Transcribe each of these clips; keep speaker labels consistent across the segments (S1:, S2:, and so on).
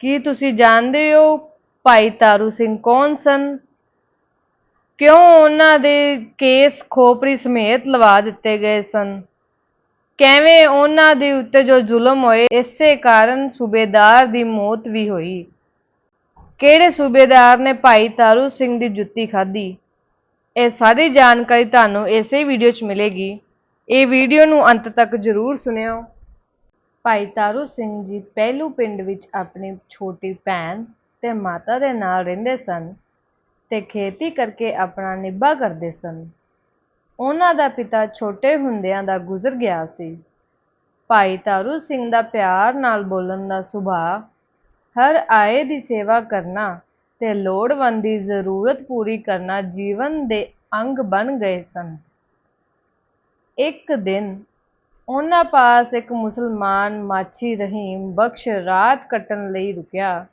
S1: ਕੀ ਤੁਸੀਂ ਜਾਣਦੇ ਹੋ ਭਾਈ ਤਾਰੂ ਸਿੰਘ ਕੌਣ ਸਨ? ਕਿਉਂ ਉਹਨਾਂ ਦੇ ਕੇਸ ਖੋਪਰੀ ਸਮੇਤ ਲਵਾ ਦਿੱਤੇ ਗਏ ਸਨ? ਕਿਵੇਂ ਉਹਨਾਂ ਦੇ ਉੱਤੇ ਜੋ ਜ਼ੁਲਮ ਹੋਏ, ਇਸੇ ਕਾਰਨ ਸੂਬੇਦਾਰ ਦੀ ਮੌਤ ਵੀ ਹੋਈ। ਕਿਹੜੇ ਸੂਬੇਦਾਰ ਨੇ ਭਾਈ ਤਾਰੂ ਸਿੰਘ ਦੀ ਜੁੱਤੀ ਖਾਧੀ? ਇਹ ਸਾਰੀ ਜਾਣਕਾਰੀ ਤੁਹਾਨੂੰ ਇਸੇ ਵੀਡੀਓ 'ਚ ਮਿਲੇਗੀ। ਇਹ ਵੀਡੀਓ ਨੂੰ ਅੰਤ ਤੱਕ ਜ਼ਰੂਰ ਸੁਣਿਓ। ਭਾਈ ਤਾਰੂ ਸਿੰਘ ਜੀ ਪਹਿਲੂ ਪਿੰਡ ਵਿੱਚ ਆਪਣੀ ਛੋਟੀ ਭੈਣ ਤੇ ਮਾਤਾ ਦੇ ਨਾਲ ਰਹਿੰਦੇ ਸਨ ਤੇ ਖੇਤੀ ਕਰਕੇ ਆਪਣਾ ਨਿੱਭਾ ਕਰਦੇ ਸਨ। ਉਹਨਾਂ ਦਾ ਪਿਤਾ ਛੋਟੇ ਹੁੰਦਿਆਂ ਦਾ ਗੁਜ਼ਰ ਗਿਆ ਸੀ। ਭਾਈ ਤਾਰੂ ਸਿੰਘ ਦਾ ਪਿਆਰ ਨਾਲ ਬੋਲਣ ਦਾ ਸੁਭਾਅ, ਹਰ ਆਏ ਦੀ ਸੇਵਾ ਕਰਨਾ ਤੇ ਲੋੜਵੰਦ ਦੀ ਜ਼ਰੂਰਤ ਪੂਰੀ ਕਰਨਾ ਜੀਵਨ ਦੇ ਅੰਗ ਬਣ ਗਏ ਸਨ। ਇੱਕ ਦਿਨ ਉਹਨਾਂ ਪਾਸ ਇੱਕ ਮੁਸਲਮਾਨ ਮਾਛੀ ਰਹੀਮ ਬਖਸ਼ ਰਾਤ ਕੱਟਣ ਲਈ ਰੁਕਿਆ।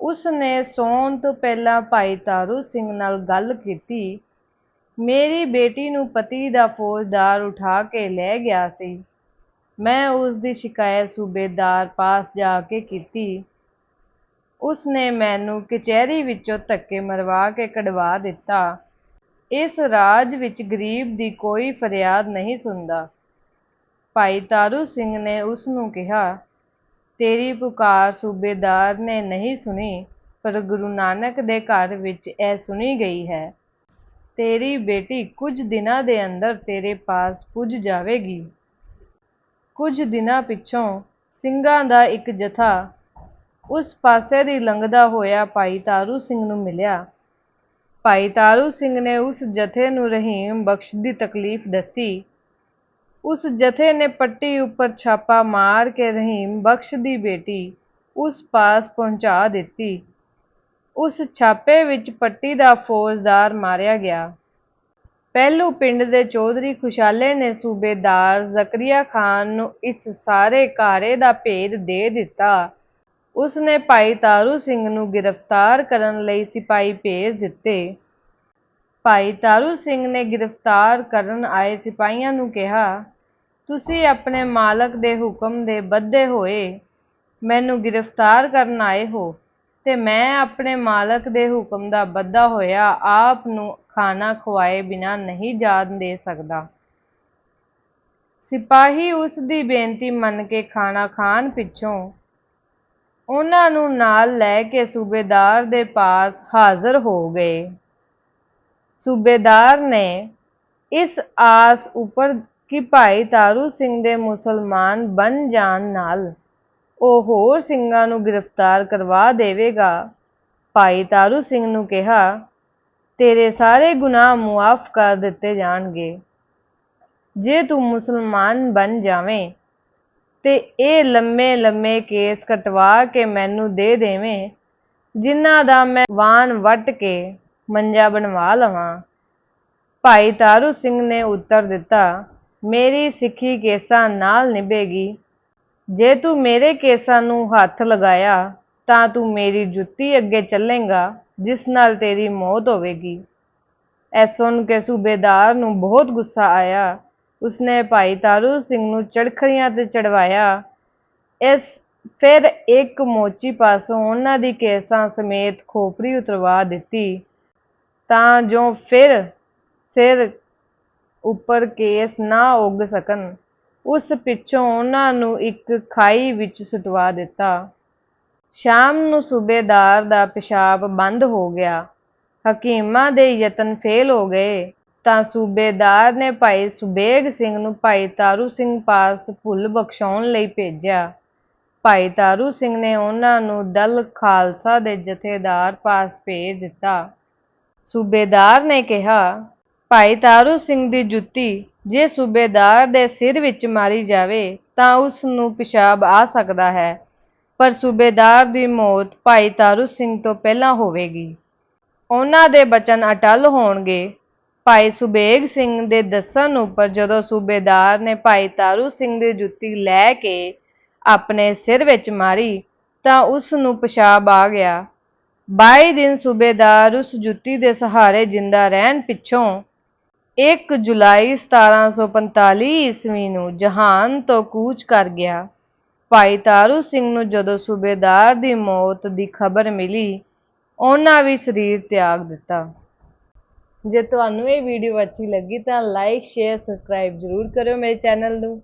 S1: ਉਸ ਨੇ ਸੌਣ ਤੋਂ ਪਹਿਲਾਂ ਭਾਈ ਤਾਰੂ ਸਿੰਘ ਨਾਲ ਗੱਲ ਕੀਤੀ। ਮੇਰੀ ਬੇਟੀ ਨੂੰ ਪਤੀ ਦਾ ਫੌਜਦਾਰ ਉਠਾ ਕੇ ਲੈ ਗਿਆ ਸੀ। ਮੈਂ ਉਸ ਦੀ ਸ਼ਿਕਾਇਤ ਸੂਬੇਦਾਰ ਪਾਸ ਜਾ ਕੇ ਕੀਤੀ। ਉਸ ਨੇ ਮੈਨੂੰ ਕਚਹਿਰੀ ਵਿੱਚੋਂ ਧੱਕੇ ਮਰਵਾ ਕੇ ਕਢਵਾ ਦਿੱਤਾ। ਇਸ ਰਾਜ ਵਿੱਚ ਗਰੀਬ ਦੀ ਕੋਈ ਫਰਿਆਦ ਨਹੀਂ ਸੁਣਦਾ। ਭਾਈ ਤਾਰੂ ਸਿੰਘ ਨੇ ਉਸ ਨੂੰ ਕਿਹਾ, ਤੇਰੀ ਪੁਕਾਰ ਸੂਬੇਦਾਰ ਨੇ ਨਹੀਂ ਸੁਣੀ, ਪਰ ਗੁਰੂ ਨਾਨਕ ਦੇ ਘਰ ਵਿੱਚ ਇਹ ਸੁਣੀ ਗਈ ਹੈ। ਤੇਰੀ ਬੇਟੀ ਕੁਝ ਦਿਨਾਂ ਦੇ ਅੰਦਰ ਤੇਰੇ ਪਾਸ ਪੁੱਜ ਜਾਵੇਗੀ। ਕੁਝ ਦਿਨਾਂ ਪਿੱਛੋਂ ਸਿੰਘਾਂ ਦਾ ਇੱਕ ਜਥਾ ਉਸ ਪਾਸੇ ਦੀ ਲੰਘਦਾ ਹੋਇਆ ਭਾਈ ਤਾਰੂ ਸਿੰਘ ਨੂੰ ਮਿਲਿਆ। ਭਾਈ ਤਾਰੂ ਸਿੰਘ ਨੇ ਉਸ ਜਥੇ ਨੂੰ ਰਹੀਮ ਬਖਸ਼ ਦੀ ਤਕਲੀਫ ਦੱਸੀ। ਉਸ ਜਥੇ ਨੇ ਪੱਟੀ ਉੱਪਰ ਛਾਪਾ ਮਾਰ ਕੇ ਰਹੀਮ ਬਖਸ਼ ਦੀ ਬੇਟੀ ਉਸ ਪਾਸ ਪਹੁੰਚਾ ਦਿੱਤੀ। ਉਸ ਛਾਪੇ ਵਿੱਚ ਪੱਟੀ ਦਾ ਫੌਜਦਾਰ ਮਾਰਿਆ ਗਿਆ। ਪਹਿਲੂ ਪਿੰਡ ਦੇ ਚੌਧਰੀ ਖੁਸ਼ਾਲੇ ਨੇ ਸੂਬੇਦਾਰ ਜ਼ਕਰੀਆ ਖਾਨ ਨੂੰ ਇਸ ਸਾਰੇ ਕਾਰੇ ਦਾ ਭੇਦ ਦੇ ਦਿੱਤਾ। ਉਸ ਨੇ ਭਾਈ ਤਾਰੂ ਸਿੰਘ ਨੂੰ ਗ੍ਰਿਫਤਾਰ ਕਰਨ ਲਈ ਸਿਪਾਹੀ ਭੇਜ ਦਿੱਤੇ। ਭਾਈ ਤਾਰੂ ਸਿੰਘ ਨੇ ਗ੍ਰਿਫਤਾਰ ਕਰਨ ਆਏ ਸਿਪਾਹੀਆਂ ਨੂੰ ਕਿਹਾ ਤੁਸੀਂ ਆਪਣੇ ਮਾਲਕ ਦੇ ਹੁਕਮ ਦੇ ਬੱਧੇ ਹੋਏ, ਮੈਨੂੰ ਗ੍ਰਿਫਤਾਰ ਕਰਨ ਆਏ ਹੋ ਤੇ ਮੈਂ ਆਪਣੇ ਮਾਲਕ ਦੇ ਹੁਕਮ ਦਾ ਬੱਧਾ ਹੋਇਆ, ਆਪ ਨੂੰ ਖਾਣਾ ਖਵਾਏ ਬਿਨਾਂ ਨਹੀਂ ਜਾਣ ਦੇ ਸਕਦਾ। ਸਿਪਾਹੀ ਉਸ ਦੀ ਬੇਨਤੀ ਮੰਨ ਕੇ ਖਾਣਾ ਖਾਣ ਪਿੱਛੋਂ ਉਹਨਾਂ ਨੂੰ ਨਾਲ ਲੈ ਕੇ ਸੂਬੇਦਾਰ ਦੇ ਪਾਸ ਹਾਜ਼ਰ ਹੋ ਗਏ। ਸੂਬੇਦਾਰ ਨੇ ਇਸ ਆਸ ਉੱਪਰ ਕਿ ਭਾਈ ਤਾਰੂ ਸਿੰਘ ਦੇ ਮੁਸਲਮਾਨ ਬਣ ਜਾਣ ਨਾਲ ਉਹ ਹੋਰ ਸਿੰਘਾਂ ਨੂੰ ਗ੍ਰਿਫਤਾਰ ਕਰਵਾ ਦੇਵੇਗਾ। ਭਾਈ ਤਾਰੂ ਸਿੰਘ ਨੂੰ ਕਿਹਾ, ਤੇਰੇ ਸਾਰੇ ਗੁਨਾਹ ਮੁਆਫ ਕਰ ਦਿੱਤੇ ਜਾਣਗੇ। ਜੇ ਤੂੰ ਮੁਸਲਮਾਨ ਬਣ ਜਾਵੇਂ, ਤੇ ਇਹ ਲੰਮੇ ਲੰਮੇ ਕੇਸ ਕਟਵਾ ਕੇ ਮੈਨੂੰ ਦੇ ਦੇਵੇਂ, ਜਿਨ੍ਹਾਂ ਦਾ ਮੈਂ ਵਾਣ ਵੱਟ ਕੇ ਮੰਜਾ ਬਣਵਾ ਲਵਾਂ। ਭਾਈ ਤਾਰੂ ਸਿੰਘ ਨੇ ਉੱਤਰ ਦਿੱਤਾ ਮੇਰੀ ਸਿੱਖੀ ਕੇਸਾਂ ਨਾਲ ਨਿਭੇਗੀ। ਜੇ ਤੂੰ ਮੇਰੇ ਕੇਸਾਂ ਨੂੰ ਹੱਥ ਲਗਾਇਆ, ਤਾਂ ਤੂੰ ਮੇਰੀ ਜੁੱਤੀ ਅੱਗੇ ਚੱਲੇਗਾ, ਜਿਸ ਨਾਲ ਤੇਰੀ ਮੌਤ ਹੋਵੇਗੀ। ਐ ਸੁਣ ਕੇ ਸੂਬੇਦਾਰ ਨੂੰ ਬਹੁਤ ਗੁੱਸਾ ਆਇਆ। ਉਸਨੇ ਭਾਈ ਤਾਰੂ ਸਿੰਘ ਨੂੰ ਚੜਖੜੀਆਂ ਤੇ ਚੜਵਾਇਆ। ਇਸ ਫਿਰ ਇੱਕ ਮੋਚੀ ਪਾਸੋਂ ਉਹਨਾਂ ਦੀ ਕੇਸਾਂ ਸਮੇਤ ਖੋਪਰੀ ਉਤਰਵਾ ਦਿੱਤੀ। ਤਾਂ ਜੋ ਫਿਰ ਸਿਰ ਉੱਪਰ ਕੇਸ ਨਾ ਉੱਗ ਸਕਣ। ਉਸ ਪਿੱਛੋਂ ਉਹਨਾਂ ਨੂੰ ਇੱਕ ਖਾਈ ਵਿੱਚ ਸੁਟਵਾ ਦਿੱਤਾ। ਸ਼ਾਮ ਨੂੰ ਸੂਬੇਦਾਰ ਦਾ ਪਿਸ਼ਾਬ ਬੰਦ ਹੋ ਗਿਆ। ਹਕੀਮਾਂ ਦੇ ਯਤਨ ਫੇਲ ਹੋ ਗਏ। ਤਾਂ ਸੂਬੇਦਾਰ ਨੇ ਭਾਈ ਸੁਬੇਗ ਸਿੰਘ ਨੂੰ ਭਾਈ ਤਾਰੂ ਸਿੰਘ ਪਾਸ ਭੁੱਲ ਬਖਸ਼ਾਉਣ ਲਈ ਭੇਜਿਆ। ਭਾਈ ਤਾਰੂ ਸਿੰਘ ਨੇ ਉਹਨਾਂ ਨੂੰ ਦਲ ਖਾਲਸਾ ਦੇ ਜਥੇਦਾਰ ਪਾਸ ਭੇਜ ਦਿੱਤਾ। ਸੂਬੇਦਾਰ ਨੇ ਕਿਹਾ ਭਾਈ ਤਾਰੂ ਸਿੰਘ ਦੀ ਜੁੱਤੀ ਜੇ ਸੂਬੇਦਾਰ ਦੇ ਸਿਰ ਵਿੱਚ ਮਾਰੀ ਜਾਵੇ ਤਾਂ ਉਸ ਨੂੰ ਪਿਸ਼ਾਬ ਆ ਸਕਦਾ ਹੈ। ਪਰ ਸੂਬੇਦਾਰ ਦੀ ਮੌਤ ਭਾਈ ਤਾਰੂ ਸਿੰਘ ਤੋਂ ਪਹਿਲਾਂ ਹੋਵੇਗੀ। ਉਹਨਾਂ ਦੇ ਬਚਨ ਅਟਲ ਹੋਣਗੇ। ਭਾਈ ਸੁਬੇਗ ਸਿੰਘ ਦੇ ਦੱਸਣ ਉੱਪਰ ਜਦੋਂ ਸੂਬੇਦਾਰ ਨੇ ਭਾਈ ਤਾਰੂ ਸਿੰਘ ਦੀ ਜੁੱਤੀ ਲੈ ਕੇ ਆਪਣੇ ਸਿਰ ਵਿੱਚ ਮਾਰੀ ਤਾਂ ਉਸ ਨੂੰ ਪਿਸ਼ਾਬ ਆ ਗਿਆ। 22 ਦਿਨ ਸੂਬੇਦਾਰ ਉਸ ਜੁੱਤੀ ਦੇ ਸਹਾਰੇ ਜਿੰਦਾ ਰਹਿਣ ਪਿੱਛੋਂ 1 ਜੁਲਾਈ 1745 ਈਸਵੀ ਨੂੰ ਜਹਾਨ ਤੋਂ ਕੂਚ ਕਰ ਗਿਆ। ਭਾਈ ਤਾਰੂ ਸਿੰਘ ਨੂੰ ਜਦੋਂ ਸੂਬੇਦਾਰ ਦੀ ਮੌਤ ਦੀ ਖਬਰ ਮਿਲੀ, ਉਹਨਾਂ ਵੀ ਸਰੀਰ ਤਿਆਗ ਦਿੱਤਾ। ਜੇ ਤੁਹਾਨੂੰ ਇਹ ਵੀਡੀਓ ਅੱਛੀ ਲੱਗੀ ਤਾਂ ਲਾਈਕ, ਸ਼ੇਅਰ, ਸਬਸਕ੍ਰਾਈਬ ਜ਼ਰੂਰ ਕਰਿਓ ਮੇਰੇ ਚੈਨਲ ਨੂੰ।